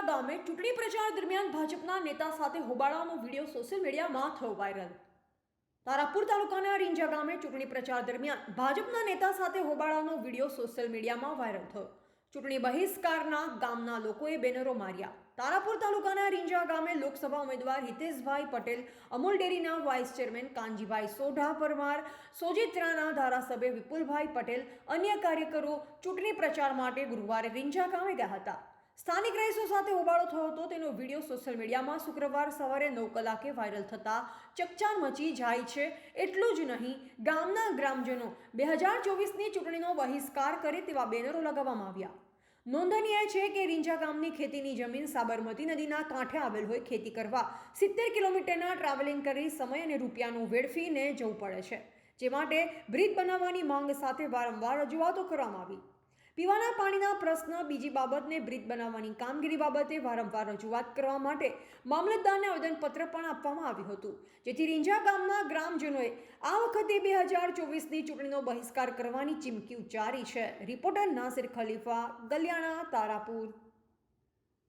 રીંજા ગામે ચૂંટણી પ્રચાર દરમિયાન ભાજપના નેતા સાથે હોબાળાનો વીડિયો સોશિયલ મીડિયામાં થયો વાયરલ. તારાપુર તાલુકાના રીંજા ગામે ચૂંટણી પ્રચાર દરમિયાન ભાજપના નેતા સાથે હોબાળાનો વીડિયો સોશિયલ મીડિયામાં વાયરલ થયો. ચૂંટણી બહિષ્કારના ગામના લોકોએ બેનરો માર્યા. તારાપુર તાલુકાના રીંજા ગામે લોકસભા ઉમેદવાર હિતેશભાઈ પટેલ, અમૂલ ડેરીના વાઇસ ચેરમેન કાનજીભાઈ સોઢા પરમાર સોજિત્રાના ધારાસભ્ય વિપુલભાઈ પટેલ, અન્ય કાર્યકરો ચૂંટણી પ્રચાર માટે ગુરુવારે રીંજા ગામે ગયા હતા. સ્થાનિક રહીશો સાથે હોબાળો થયો હતો. તેનો વીડિયો સોશિયલ મીડિયામાં શુક્રવાર સવારે નવ કલાકે વાયરલ થતા ચકચાર મચી જાય છે. એટલું જ નહીં, ગામના ગ્રામજનો બે હજાર ચોવીસની ચૂંટણીનો બહિષ્કાર કરે તેવા બેનરો લગાવવામાં આવ્યા. નોંધનીય છે કે રીંજા ગામની ખેતીની જમીન સાબરમતી નદીના કાંઠે આવેલ હોય ખેતી કરવા સિત્તેર કિલોમીટરના ટ્રાવેલિંગ કરી સમય અને રૂપિયાનું વેડફીને જવું પડે છે. જે માટે બ્રિજ બનાવવાની માંગ સાથે વારંવાર રજૂઆતો કરવામાં આવી. પીવાના પાણીના પ્રશ્ન, બીજી બાબતને બ્રિજ બનાવવાની કામગીરી બાબતે વારંવાર રજૂઆત કરવા માટે મામલતદારને આવેદનપત્ર પણ આપવામાં આવ્યું હતું. જેથી રીંઝા ગામના ગ્રામજનોએ આ વખતે બે હજાર ચોવીસની ચૂંટણીનો બહિષ્કાર કરવાની ચીમકી ઉચ્ચારી છે. રિપોર્ટર નાસિર ખલીફા, ગલિયાણા, તારાપુર.